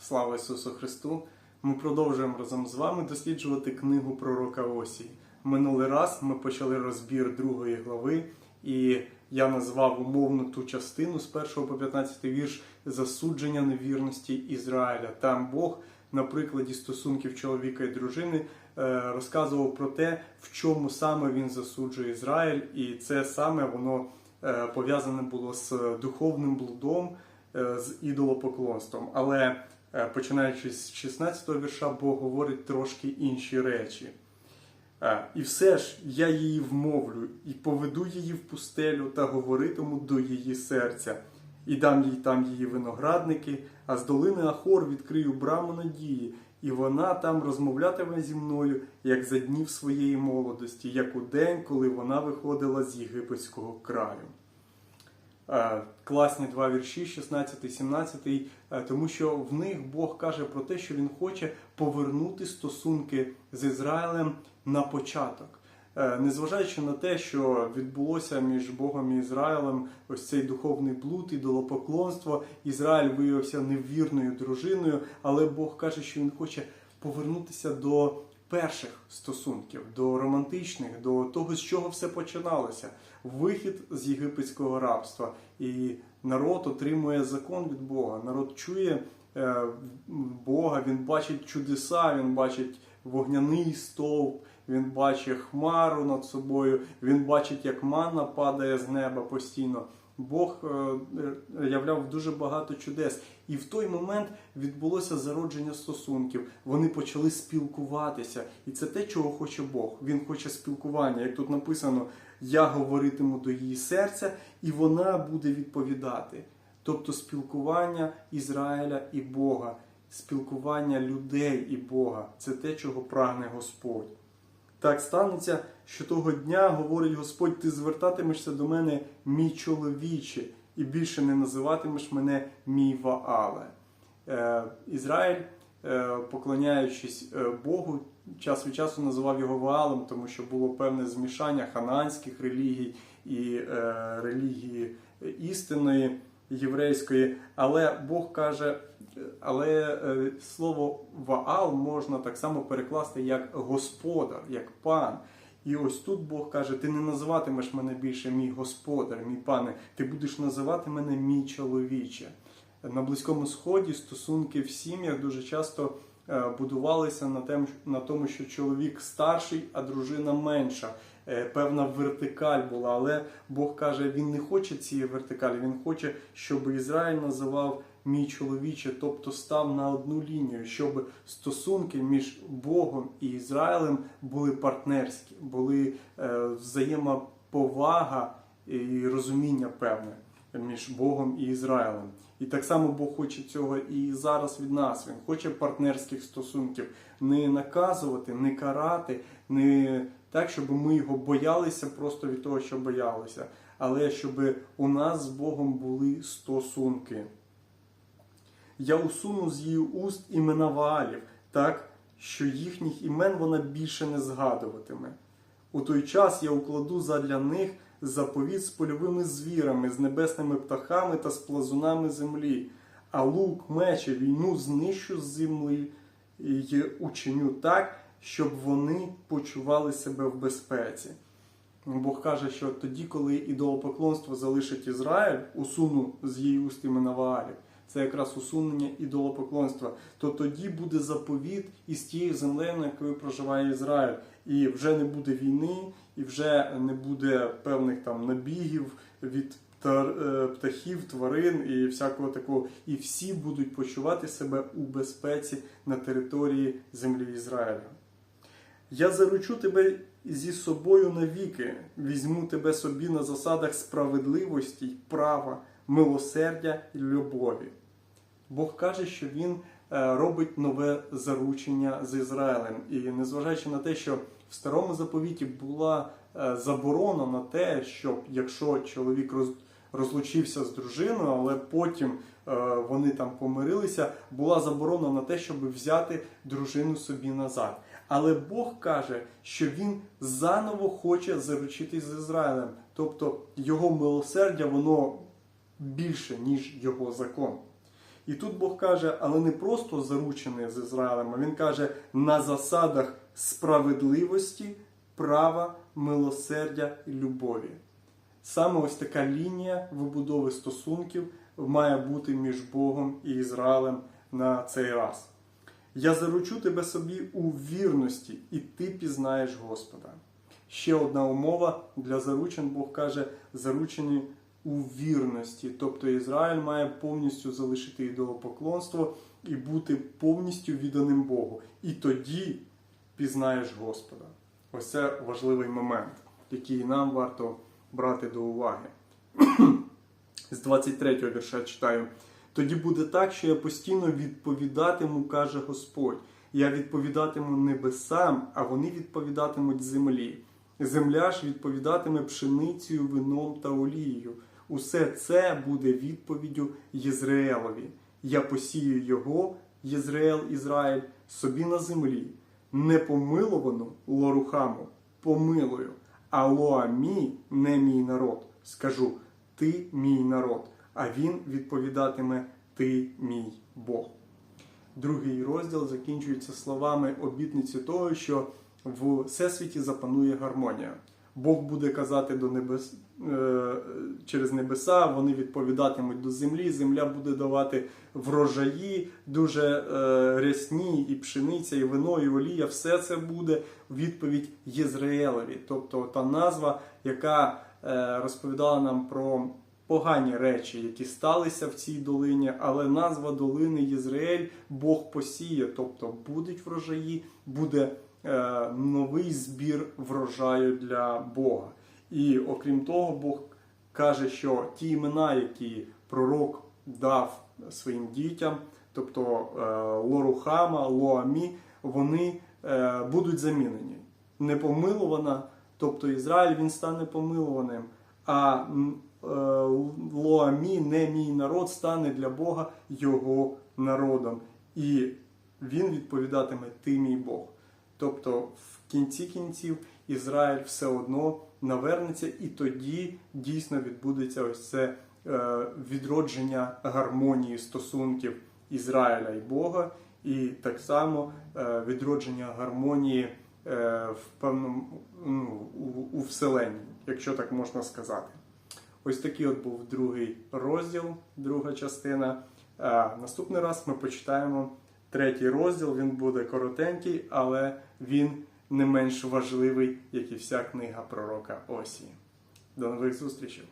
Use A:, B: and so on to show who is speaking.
A: Слава Ісусу Христу! Ми продовжуємо разом з вами досліджувати книгу пророка Осії. Минулий раз ми почали розбір другої глави, і я назвав умовно ту частину з 1 по 15 вірш засудження невірності Ізраїля. Там Бог на прикладі стосунків чоловіка і дружини е, розказував про те, в чому саме він засуджує Ізраїль, і це саме воно е, пов'язане було з духовним блудом, е, з ідолопоклонством. Але починаючи з 16 го вірша, Бог говорить трошки інші речі. Е, І все ж я її вмовлю, і поведу її в пустелю та говоритиму до її серця, і дам їй там її виноградники, а з долини Ахор відкрию браму надії, і вона там розмовлятиме зі мною, як за днів своєї молодості, як у день, коли вона виходила з єгипетського краю. Е, Класні два вірші, 16 і 17, е, тому що в них Бог каже про те, що Він хоче повернути стосунки з Ізраїлем на початок. Е, Незважаючи на те, що відбулося між Богом і Ізраїлем ось цей духовний блуд, ідолопоклонство, Ізраїль виявився невірною дружиною, але Бог каже, що Він хоче повернутися до перших стосунків, до романтичних, до того, з чого все починалося. Вихід з єгипетського рабства. І народ отримує закон від Бога. Народ чує е, Бога, він бачить чудеса, він бачить вогняний стовп, він бачить хмару над собою, він бачить, як манна падає з неба постійно. Бог е, являв дуже багато чудес. І в той момент відбулося зародження стосунків. Вони почали спілкуватися. І це те, чого хоче Бог. Він хоче спілкування. Як тут написано, я говоритиму до її серця, і вона буде відповідати. Тобто спілкування Ізраїля і Бога, спілкування людей і Бога це те, чого прагне Господь. Так станеться, що того дня, говорить Господь, ти звертатимешся до мене, мій чоловіче, і більше не називатимеш мене мій Ваале. Е, Ізраїль, е, поклоняючись е, Богу, час від часу називав його Ваалом, тому що було певне змішання ханаанських релігій і е, релігії істинної єврейської. Але Бог каже, але е, слово Ваал можна так само перекласти як господар, як пан. І ось тут Бог каже: ти не називатимеш мене більше мій господар, мій пане, ти будеш називати мене мій чоловіче. На Близькому Сході стосунки в сім'ях дуже часто е, будувалися на тем- на тому, що чоловік старший, а дружина менша. Е, Певна вертикаль була, але Бог каже, він не хоче цієї вертикалі, він хоче, щоб Ізраїль називав мій чоловіче, тобто став на одну лінію, щоб стосунки між Богом і Ізраїлем були партнерські, були е, взаємоповага і розуміння певне між Богом і Ізраїлем. І так само Бог хоче цього і зараз від нас. Він хоче партнерських стосунків, не наказувати, не карати, не так, щоб ми його боялися просто від того, що боялися, але щоб у нас з Богом були стосунки. Я усуну з її уст імена Ваалів, так, що їхніх імен вона більше не згадуватиме. У той час я укладу задля них заповіт з польовими звірами, з небесними птахами та з плазунами землі, а лук, меч війну знищу з землі і учиню так, щоб вони почували себе в безпеці. Бог каже, що тоді, коли ідолопоклонство залишить Ізраїль, усуну з її уст імена Ваалів, це якраз усунення ідолопоклонства, то тоді буде заповіт із тією землею, на якою проживає Ізраїль. І вже не буде війни, і вже не буде певних там набігів від е, птахів, тварин і всякого такого. І всі будуть почувати себе у безпеці на території землі Ізраїля. Я заручу тебе зі собою навіки, візьму тебе собі на засадах справедливості, права, милосердя і любові. Бог каже, що він е, робить нове заручення з Ізраїлем. І незважаючи на те, що в старому заповіті була е, заборона на те, що якщо чоловік роз, розлучився з дружиною, але потім е, вони там помирилися, була заборона на те, щоб взяти дружину собі назад. Але Бог каже, що він заново хоче заручитись з Ізраїлем, тобто його милосердя воно більше, ніж його закон. І тут Бог каже, але не просто заручений з Ізраїлем, а він каже на засадах справедливості, права, милосердя і любові. Саме ось така лінія вибудови стосунків має бути між Богом і Ізраїлем на цей раз. Я заручу тебе собі у вірності, і ти пізнаєш Господа. Ще одна умова для заручин, Бог каже, заручені у вірності. Тобто Ізраїль має повністю залишити ідолопоклонство і бути повністю відданим Богу. І тоді пізнаєш Господа. Ось це важливий момент, який нам варто брати до уваги. З 23 го вірша читаю. Тоді буде так, що я постійно відповідатиму, каже Господь. Я відповідатиму небесам, а вони відповідатимуть землі. Земля ж відповідатиме пшеницею, вином та олією. Усе це буде відповіддю Єзраїлові. Я посію його, Єзраїл, Ізраїль, собі на землі, непомиловану лорухаму помилую, а лоамі не мій народ. Скажу, ти мій народ, а він відповідатиме Ти мій Бог. Другий розділ закінчується словами обітниці того, що в всесвіті запанує гармонія. Бог буде казати до небес е, через небеса, вони відповідатимуть до землі. Земля буде давати врожаї, дуже е, рясні, і пшениця, і вино, і олія. Все це буде відповідь Єзраїлеві. Тобто та назва, яка е, розповідала нам про погані речі, які сталися в цій долині, але назва долини Єзраїль Бог посіє, тобто будуть врожаї, буде новий збір врожаю для Бога. І окрім того, Бог каже, що ті імена, які пророк дав своїм дітям, тобто е, Лорухама, Лоамі, вони е, будуть замінені. Непомилувана, тобто Ізраїль він стане помилуваним. А е, Лоамі, не мій народ, стане для Бога його народом. І він відповідатиме Ти мій Бог. Тобто, в кінці кінців Ізраїль все одно навернеться, і тоді дійсно відбудеться ось це е, відродження гармонії стосунків Ізраїля і Бога, і так само е, відродження гармонії е, в певному ну, у, вселенні, якщо так можна сказати. Ось такий от був другий розділ, друга частина. Наступний раз ми почитаємо третій розділ. Він буде коротенький, але він не менш важливий, як і вся книга пророка Осії. До нових зустрічей!